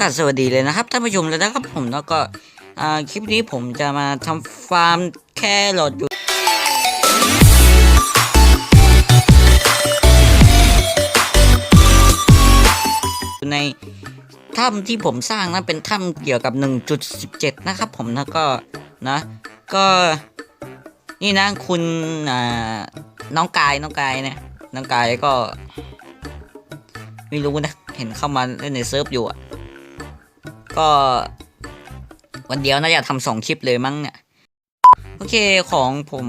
กาสสวัสดีเลยนะครับท่านผู้ชมเลยนะครับผมแล้วก็คลิปนี้ผมจะมาทำฟาร์มแครอทอยู่ในถ้ำที่ผมสร้างนะเป็นถ้ำเกี่ยวกับ 1.17 นะครับผมแล้วก็นะก็นี่นะคุณน้องกายน้องกายเนี่ยน้องกายก็ ไม่รู้นะ เห็นเข้ามาเล่นในเซิร์ฟอยู่อะ ก็วันเดียวน่าจะทำสองคลิปเลยมั้งเนี่ย โอเคของผม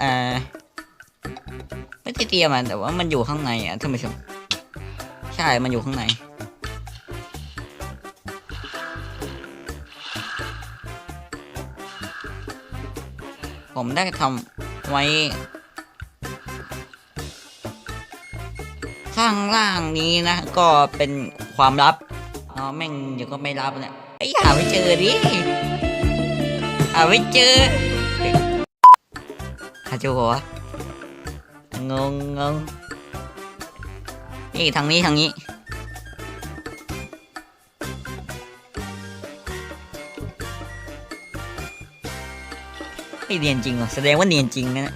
เอ่าไม่ได้เตรียมมันแต่ว่ามันอยู่ข้างในอะท่านผู้ชมใช่ มันอยู่ข้างใน ผมได้ทำไว้ ข้างล่างนี้นะ ก็เป็นความลับ อ๋อแม่งเดี๋ยวก็ไม่รับเนี่ยไอ้ยหาไม่เจอดิหาไม่เจอหาจอปะวงงงงนี่ทางนี้ทางนี้ไม่เนียนจริงเหรอแสดงว่าเนียนจริงนะ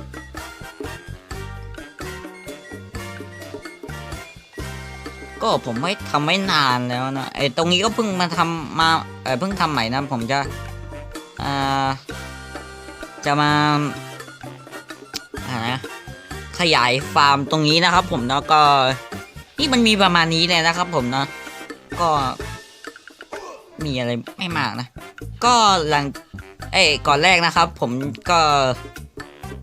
ก็ผมไม่ทำไม่นานแล้วนะไอ้ตรงนี้ก็เพิ่งมาทำมาเออเพิ่งทำใหม่นะผมจะอ่าจะมาอ่านะขยายฟาร์มตรงนี้นะครับ ผมแล้วก็ นี่มันมีประมาณนี้เลยนะครับ ผมเนาะก็ มีอะไรไม่มากนะ ก็หลังเอ้ก่อนแรกนะครับ ผมก็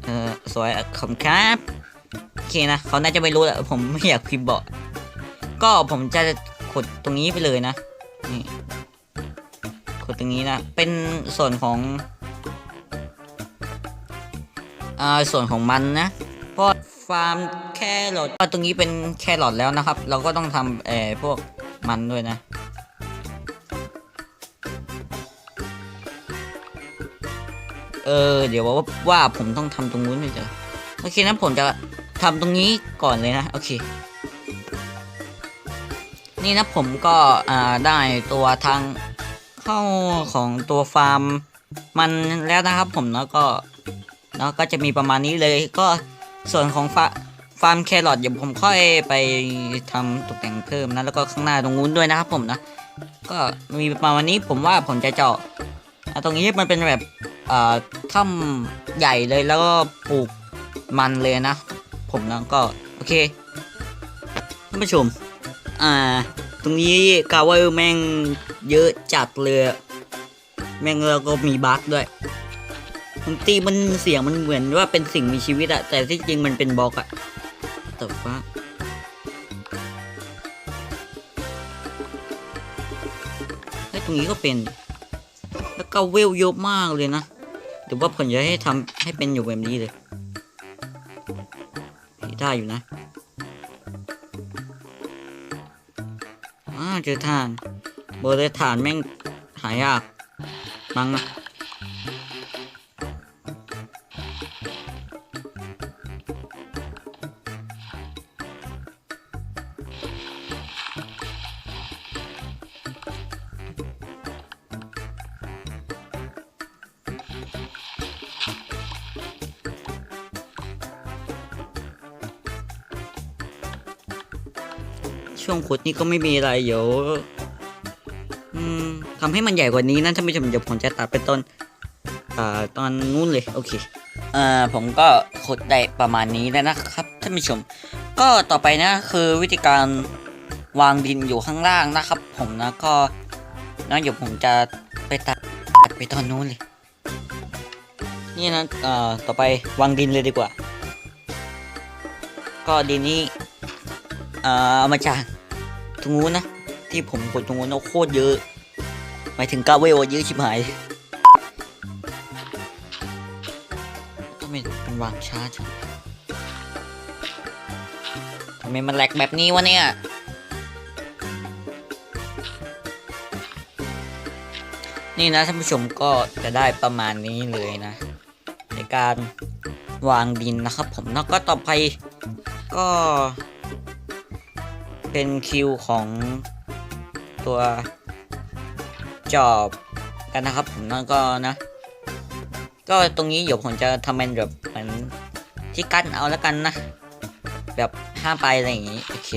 เออสวยขอบคุณครับโอเคนะเขาน่าจะไม่รู้แหละผมไม่อยากพิมพ์บอก ก็ผมจะขุดตรงนี้ไปเลยนะนี่ขุดตรงนี้นะ เป็นส่วนของอ่าส่วนของมันนะเพราะฟาร์มแครอทตรงนี้เป็นแครอทแล้วนะครับ เราก็ต้องทำเอ่อพวกมันด้วยนะเออเดี๋ยวว่าว่าผมต้องทำตรงนู้นเลยจ้ะโอเคนะผมจะทำตรงนี้ก่อนเลยนะ โอเค นี่นะผมก็ได้ตัวทางเข้าของตัวฟาร์ม มันแล้วนะครับผมแล้วก็แล้วก็จะมีประมาณนี้เลยก็ส่วนของฟาฟาร์มแครอทเดี๋ยวผมค่อยไปทำตกแต่งเพิ่มนะแล้วก็ข้างหน้าตรงนู้นด้วยนะครับผมนะก็มีประมาณนี้ผมว่าผมจะเจาะตรงนี้มันเป็นแบบถ้ำใหญ่เลยแล้วก็ปลูกมันเลยนะ ผมนะก็โอเคท่านผู้ชม อ่า ตรงนี้กาวว่าแม่งเยอะจัดเลย แม่งแล้วก็มีบั๊กด้วยบางทีมันเสียงมันเหมือนว่าเป็นสิ่งมีชีวิตอะแต่ที่จริงมันเป็นบล็อกอะแต่ว่าไอ้ยตรงนี้ก็เป็น แล้วก็เวลเยอะมากเลยนะเดี๋ยวว่าผมจะให้ทำให้เป็นอยู่แบบนี้เลยได้อยู่นะ เจอฐาน เบอร์เลยฐานแม่งหายากมั้งนะ ช่วงขุดนี่ก็ไม่มีอะไรเดี๋ยวอืมทำให้มันใหญ่กว่านี้นะท่านผู้ชมเดี๋ยวผมจะตัดเป็นต้นอตอนนู้นเลยโอเคเอ่อผมก็ขุดได้ประมาณนี้แล้วนะครับท่านผู้ชม ก็ต่อไปนะคือวิธีการวางดินอยู่ข้างล่างนะครับ ผมนะก็นะเดี๋ยวผมจะไปตัดตัดไปตอนนู้นเลย นี่นะเอ่อต่อไปวางดินเลยดีกว่า ก็ดินนี้เอ่อเอามาจาก ตรงนู้นนะ ที่ผมกดตรงนู้นโคตรเยอะหมายถึงกาเวลเยอะชิบหายทำไมมันวางช้าจังทำไมมันแหลกแบบนี้วะเนี่ยนี่นะท่านผู้ชมก็จะได้ประมาณนี้เลยนะ ในการวางดินนะครับผมแล้วก็ต่อไปก็ เป็นคิวของตัวจอบกันนะครับผมแล้วก็นะ ก็ตรงนี้เดี๋ยวผมจะทำเป็นแบบเหมือนที่กั้นเอาแล้วกันนะ แบบห้ามไปอะไรอย่างงี้ โอเค